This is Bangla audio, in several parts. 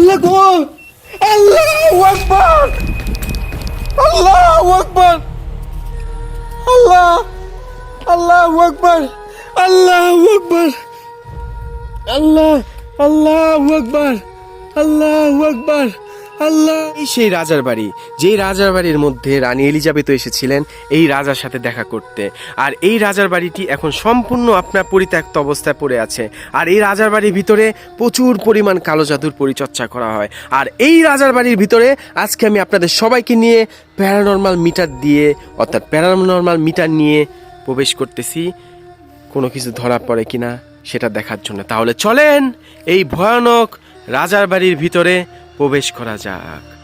আল্লাহ গো আল্লাহ আকবার আল্লাহ আকবার আল্লাহ আল্লাহ আকবার আল্লাহ আকবার আল্লাহ আল্লাহ আকবার আল্লাহ আকবার আল্লাহ। এই সেই রাজার বাড়ি, যেই রাজার বাড়ির মধ্যে রানী এলিজাবেথ এসেছিলেন, এই রাজার সাথে দেখা করতে। আর এই রাজার বাড়িটি এখন সম্পূর্ণ আপনার পরিত্যক্ত অবস্থায় পড়ে আছে। আর এই রাজার বাড়ির ভিতরে প্রচুর পরিমাণ কালো জাদুর পরিচর্যা করা হয়। আর এই রাজার বাড়ির ভিতরে আজকে আমি আপনাদের সবাইকে নিয়ে প্যারানর্মাল মিটার দিয়ে, অর্থাৎ প্যারানর্মাল মিটার নিয়ে প্রবেশ করতেছি। কোনো কিছু ধরা পড়ে কিনা সেটা দেখার জন্য। তাহলে চলেন, এই ভয়ানক রাজার বাড়ির ভিতরে প্রবেশ করা যাক।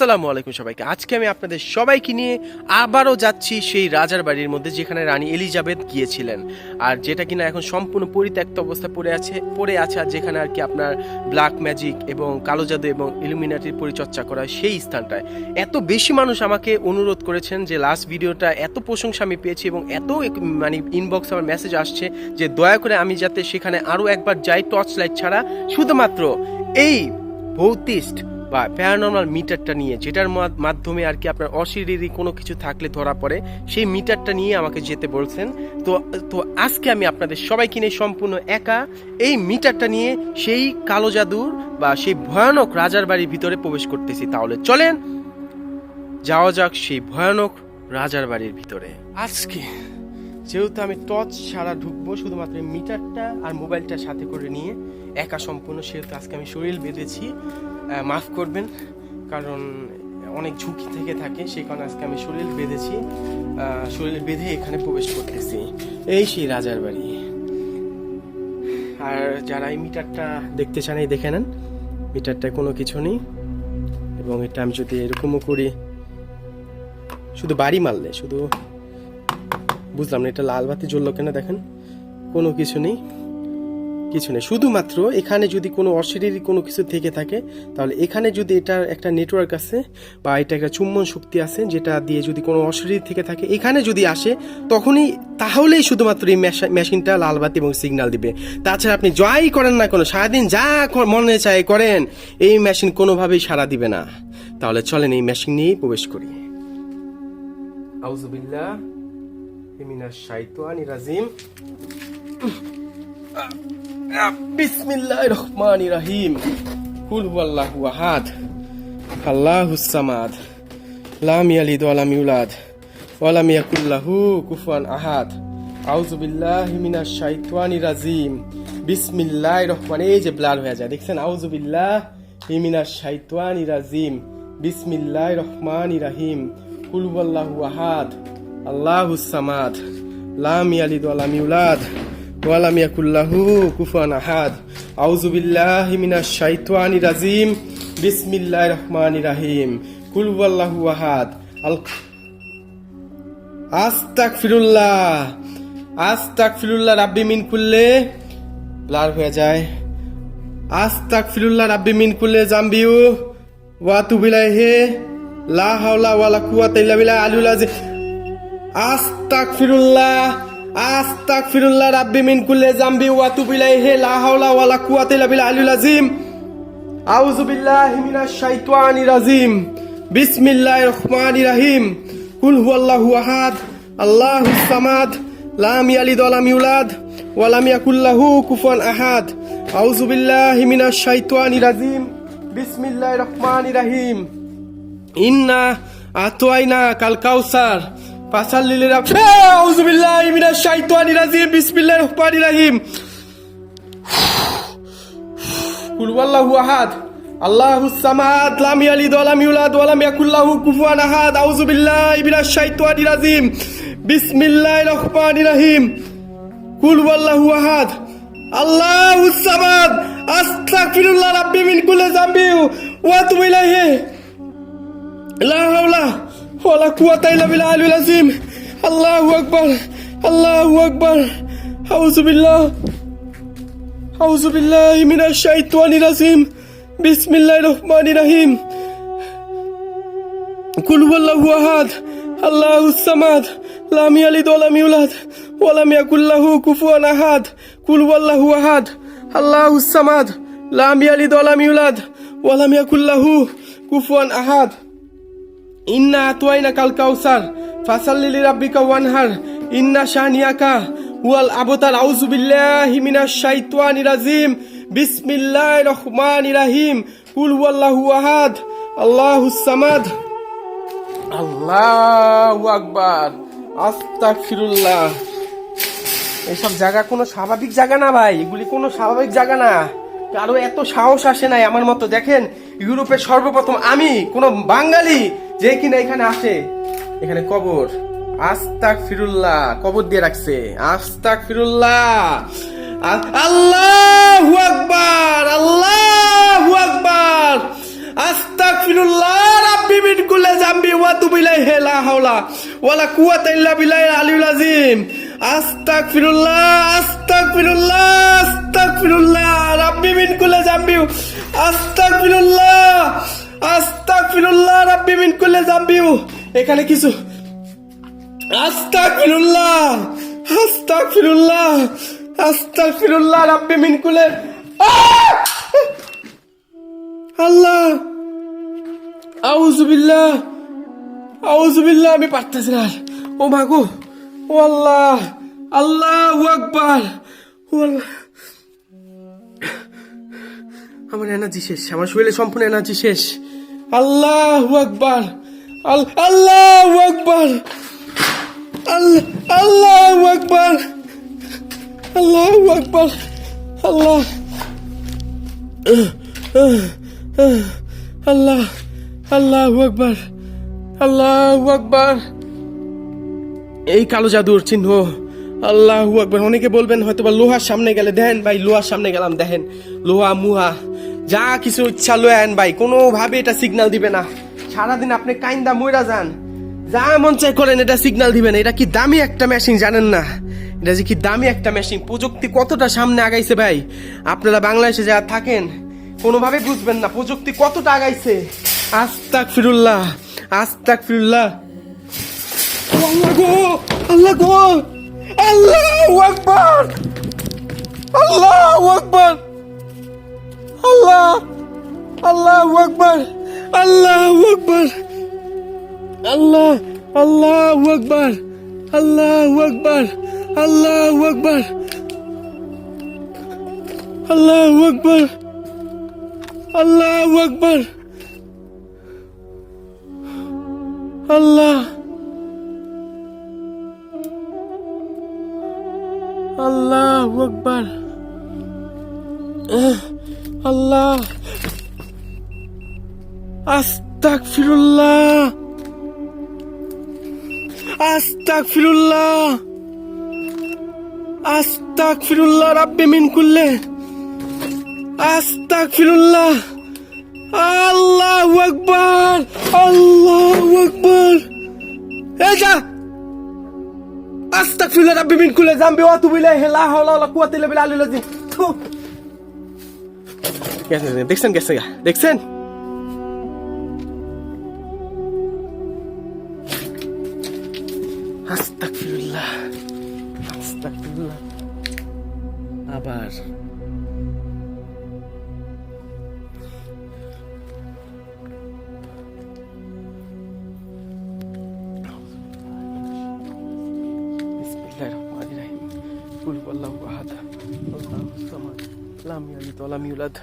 আসসালামু আলাইকুম সবাইকে। আজকে আমি আপনাদের সবাইকে নিয়ে আবারও যাচ্ছি সেই রাজার বাড়ির মধ্যে যেখানে রানী এলিজাবেথ গিয়েছিলেন। আর যেটা কিনা এখন সম্পূর্ণ পরিত্যক্ত অবস্থায় পড়ে আছে পড়ে আছে আর যেখানে আর কি আপনার ব্ল্যাক ম্যাজিক এবং কালো জাদু এবং ইলুমিনাটির পরিচর্যা করা সেই স্থানটায়। এত বেশি মানুষ আমাকে অনুরোধ করেছেন যে লাস্ট ভিডিওটা এত প্রশংসা আমি পেয়েছি এবং এত মানে ইনবক্স আমার মেসেজ আসছে যে দয়া করে আমি যাতে সেখানে আরও একবার যাই টর্চ লাইট ছাড়া। শুধুমাত্র এই ভৌতিস্ট বা প্যারানর্মাল মিটারটা নিয়ে, যেটার মাধ্যমে আর কি আপনার অশরীরী কোনো কিছু থাকলে ধরা পড়ে, সেই মিটারটা নিয়ে আমাকে যেতে বলছেন। তো তো আজকে আমি আপনাদের সবাইকে নিয়ে সম্পূর্ণ একা এই মিটারটা নিয়ে সেই কালো জাদুর বা সেই ভয়ানক রাজার বাড়ির ভিতরে প্রবেশ করতেছি। তাহলে চলেন, যাওয়া যাক সেই ভয়ানক রাজার বাড়ির ভিতরে। আজকে যেহেতু আমি টর্চ ছাড়া ঢুকবো, শুধুমাত্র মিটারটা আর মোবাইলটা সাথে করে নিয়ে একা সম্পূর্ণ, সেহেতু আজকে আমি শরীর বেঁধেছি। মাফ করবেন, কারণ অনেক ঝুঁকি থেকে থাকে, সেই কারণে আজকে আমি শরীর বেঁধেছি। শরীর বেঁধে এখানে প্রবেশ করতেছি। এই সেই রাজার বাড়ি। আর যারা এই মিটারটা দেখতে চান, এই দেখে নেন। মিটারটা কোনো কিছু নেই। এবং এটা আমি যদি এরকমও করি, শুধু বাড়ি মারলে, শুধু বুঝলাম না, এটা লাল বাতি জ্বললো কেন দেখেন? কোনো কিছু নেই কিছু নেই। শুধুমাত্র এখানে যদি কোনো অশরীরী কোনো কিছু থেকে থাকে, তাহলে এখানে যদি এটার একটা নেটওয়ার্ক আছে বা এটা একটা চুম্বন শক্তি আছে যেটা দিয়ে যদি কোনো অশরীর থেকে থাকে, এখানে যদি আসে, তখনই তাহলেই শুধুমাত্র এই মেশা- মেশিনটা লাল বাতি এবং সিগন্যাল দিবে। তাছাড়া আপনি যাই করেন না কোনো, সারাদিন যা মনে চায় করেন, এই মেশিন কোনোভাবেই সাড়া দিবে না। তাহলে চলেন এই মেশিন নিয়েই প্রবেশ করি। আউজুবিল্লাহ মিনাশ শাইতানির রাজিম। বিসমিল্লাহির রহমানির রহিম। কুল হুয়াল্লাহু আহাদ। আল্লাহুস সামাদ। লাম ইয়ালিদ ওয়া লাম ইউলাদ। ওয়া লাম ইয়াকুল আহাদ। আউযু বিল্লাহি মিনাশ শাইতানির রাজিম। বিসমিল্লাহির রহমান। এই যে ব্লার হয়ে যায়, দেখছেন? আউযু বিল্লাহি মিনাশ শাইতানির রাজিম। বিসমিল্লাহির রহমানির রহিম। কুল আহাদ। আল্লাহুস সামাদ লাম ইয়ালিদ ওয়া লাম ইউলাদ ওয়ালাম ইয়াকুল্লাহু কুফুয়ান আহাদ আউযু বিল্লাহি মিনাশ শাইতানির রাজিম বিসমিল্লাহির রহমানির রহিম কুল হুয়াল্লাহু আহাদ আল আস্তাগফিরুল্লাহ আস্তাগফিরুল্লাহ রাব্বি মিন কুল্লে ব্লার হয়ে যায়। আস্তাগফিরুল্লাহ রাব্বি মিন কুল্লে জাম্বিউ ওয়া তুবিলাইহি লা হাওলা ওয়ালা কুওয়াতা ইল্লা আস্তাগফিরুল্লাহ আস্তাগফিরুল্লাহ, রাব্বি মিন কুল্লি জামবি ওয়া তুবু ইলাইহি, লা হাওলা ওয়ালা কুওয়াতা ইল্লা বিল্লাহ আলিউল আযীম। আউযু বিল্লাহি মিনাশ শাইতানির রাজিম। বিসমিল্লাহির রহমানির রহিম। কুল হুয়াল্লাহু আহাদ আল্লাহুস সামাদ, লাম ইয়ালিদ ওয়া লাম ইউলাদ, ওয়া লাম ইয়াকুল লাহু কুফুয়ান আহাদ। আউযু বিল্লাহি মিনাশ শাইতানির রাজিম। বিসমিল্লাহির রহমানির রহিম। ইন্না আতোয়াইনা কাল কাউসার পাসাল লিলেরা আউযুবিল্লাহি মিনাশ শাইতানির রাজিম, বিসমিল্লাহির রহমানির রহিম। কুল ওয়াল্লাহু আহাদ, আল্লাহুস সামাদ, লাম ইয়ালিদ ওয়া লাম ইউলাদ ওয়া লাম ইয়াকুল লাহু কুফুয়ান আহাদ, আউযুবিল্লাহি মিনাশ শাইতানির রাজিম, বিসমিল্লাহির রহমানির রহিম। কুল ওয়াল্লাহু আহাদ, আল্লাহুস সামাদ, আস্তাগফিরুল্লাহ রাব্বি মিন কুল্লি যামবি ওয়া আতুবু ইলাইহি। লা হাওলা ওয়ালা কুয়াতা ইল্লা বিল্লাহ আলুল আজিম আল্লাহু আকবার আল্লাহু আকবার আউযু বিল্লাহ আউযু বিল্লাহি মিনাশ শাইতানির রাজিম বিসমিল্লাহির রহমানির রহিম কুল হুয়াল্লাহু আহাদ আল্লাহুস সামাদ লাম ইয়ালিদ ওয়া লাম ইউলাদ ওয়া লাম ইয়াকুল লাহু কুফুয়ান আহাদ কুল হুয়াল্লাহু আহাদ আল্লাহুস সামাদ লাম ইয়ালিদ ওয়া লাম ইউলাদ ওয়া লাম ইয়াকুল লাহু আহাদ ইন্না আতওয়াইনা কাল কাউসার ফাসাল্লি লিরাব্বিকা ওয়ানহার ইন্না শানিয়াকা ওয়াল আবতার আউযু বিল্লাহি মিনাশ শাইতানির রাজিম বিসমিল্লাহির রহমানির রহিম কুল হুয়াল্লাহু আহাদ আল্লাহুস সামাদ আল্লাহু আকবার আস্তাগফিরুল্লাহ এইসব জায়গা কোনো স্বাভাবিক জায়গা না ভাই, এগুলি কোনো স্বাভাবিক জায়গা না। কারও এত সাহস আসে নাই আমার মতো, দেখেন, ইউরোপের সর্বপ্রথম আমি, কোনো বাঙালি যে কিনা এখানে আসে, এখানে কবর। আস্তাক ফিরুল্লাহ কবর দিয়ে রাখছে। আস্তাক ফিরুল্লাহ আল্লাহ আকবার আল্লাহ আকবার। আস্তাগফিরুল্লাহ, রাব্বি মিন কুল্লি যামবি ওয়া তুবু ইলাইহি লা হাওলা ওয়ালা কুওয়াতা ইল্লা বিল্লাহিল আলিয়্যিল আযীম। আস্তাগফিরুল্লাহ আস্তাগফিরুল্লাহ আস্তাগফিরুল্লাহ, রাব্বি মিন কুল্লি যামবি আস্তাগফিরুল্লাহ। আস্তাগফিরুল্লাহ রাব্বি মিন কুল্লি যামবি। এখানে কিছু। আস্তাগফিরুল্লাহ আস্তাগফিরুল্লাহ আস্তাগফিরুল্লাহ রাব্বি মিন কুল্লি! আল্লাহ। আউজুবিল্লাহ আউজুবিল্লাহ আমি পারতেছি না। ও মাগো ও আল্লাহ আল্লাহ আকবার। ও আল্লাহ। আমার এনার্জি শেষ, আমার শরীরে সম্পূর্ণ এনার্জি শেষ। আল্লাহ আকবার, আল- আল্লাহ আকবার আল্লাহ আকবার আল্লাহ আকবার, আল্লাহ আল্লাহ আল্লাহ আকবার আল্লাহ আকবার। এই কালো জাদুর চিহ্ন, আল্লাহ আকবার। অনেকে বলবেন হয়তো বা লোহার সামনে গেলে, দেখেন ভাই, লোহার সামনে গেলাম, দেখেন। লোহা, মুহা যা কিছু ইচ্ছা লোয়েন ভাই, কোনোভাবে এটা সিগন্যাল দিবে না। সারাদিন আপনি কাইন্দা মইরা যান। যা মন চাই করেন, এটা সিগন্যাল দিবেন। এটা কি দামি একটা মেশিন জানেন না? এটা যে কি দামি একটা মেশিন প্রযুক্তি কতটা সামনে আগাইছে ভাই? আপনারা বাংলাদেশে যারা থাকেন, কোনোভাবে বুঝবেন না প্রযুক্তি কতটা আগাইছে। আস্তাক ফিরুল্লাহ আস্তাক ফিরুল্লাহ আল্লাহ গো আল্লাহ গো, আল্লাহ আকবার আল্লাহ আকবার। আল্লাহ আল্লাহ আকবার আল্লাহ আকবার, আল্লাহ আল্লাহ আকবার আল্লাহ আকবার আল্লাহ আকবার আল্লাহ আকবার আল্লাহ আকবার, আল্লাহ আল্লাহ আকবার আল্লাহ। আস্তাক ফিরুল্লাহ আস্তাক ফিরুল্লাহ আস্তাক ফিরুল্লাহ রাব্বি মিন কুল্লে। আস্তাক ফিরুল্লাহ আল্লাহ আকবার। আল্লাহ আকবার। এই যা। আস্তাগফিরুল্লাহ রাব্বি মিন কুল্লি যামবি ওয়া আতুবু ইলাইহি। লা হাওলা ওয়ালা কুওয়াতা ইল্লা আযীম। থু। গেছে, দেখছেন গেছে গা দেখছেন আবার বিসমিল্লাহির রহমানির রহিম কুল হুয়াল্লাহু আহাদ আল্লাহুস সামাদ লাম ইয়ালিদ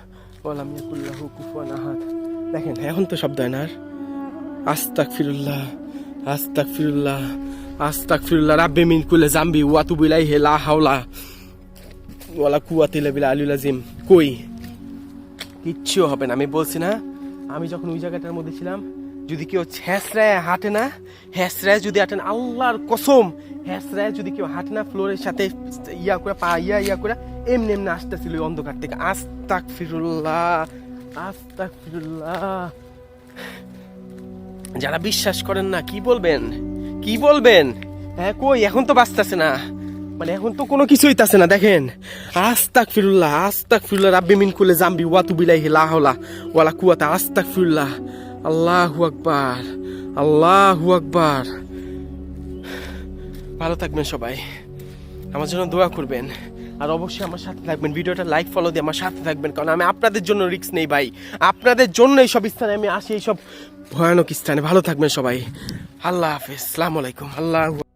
ওয়া লাম ইউলাদ ওয়া লাম ইয়াকুল লাহু কুফুয়ান আহাদ। দেখেন, এখন তো শব্দ হয় না আর। আস্তাগফিরুল্লাহ আস্তাগফিরুল্লাহ আস্তাগফিরুল্লাহ, রাব্বি মিন কুল্লি জামবি ওয়া আতুবু ইলাইহি, লা হাওলা ওয়ালা কুওয়াতা ইল্লা বিল্লাহিল আলিয়্যিল আযীম। কই? কিচ্ছু হবে না, আমি বলছি না, আমি যখন ওই জায়গাটার মধ্যে ছিলাম, যদি কেউ হ্যাসরায় হাঁটে না হ্যাসরায় যদি হাঁটেন আল্লাহর কসম হ্যাসরায় যদি কেউ হাঁটে না ফ্লোরের সাথে ইয়া করে, পা ইয়া ইয়া করে এমনি এমনি আসতেছিল অন্ধকার থেকে। আস্তাক ফিরুল্লাহ আস্তাক ফিরুল্লাহ যারা বিশ্বাস করেন না, কি বলবেন? কি বলবেন? হ্যাঁ কই? এখন তো বাঁচতেছে না। মানে এখন তো কোনো কিছুই তাছে না, দেখেন। আস্তাক ফিরুল্লাহ আস্তাক ফিরুল্লাহ রাব্বি মিন কুলে জাম্বি ওয়াতু বিলাইহি লা হাওলা ওয়ালা কুওয়াতা। আস্তাক ফিরুল্লাহ আল্লাহু আকবার আল্লাহু আকবার। ভালো থাকবেন সবাই। আমার জন্য দোয়া করবেন। আর অবশ্যই আমার সাথে থাকবেন, ভিডিওটা লাইক ফলো দিয়ে আমার সাথে থাকবেন, কারণ আমি আপনাদের জন্য রিক্স নেই ভাই। আপনাদের জন্য এইসব স্থানে আমি আসি, এইসব ভয়ানক স্থানে। ভালো থাকবেন সবাই। আল্লাহ হাফিজ। আলাইকুম। আল্লাহ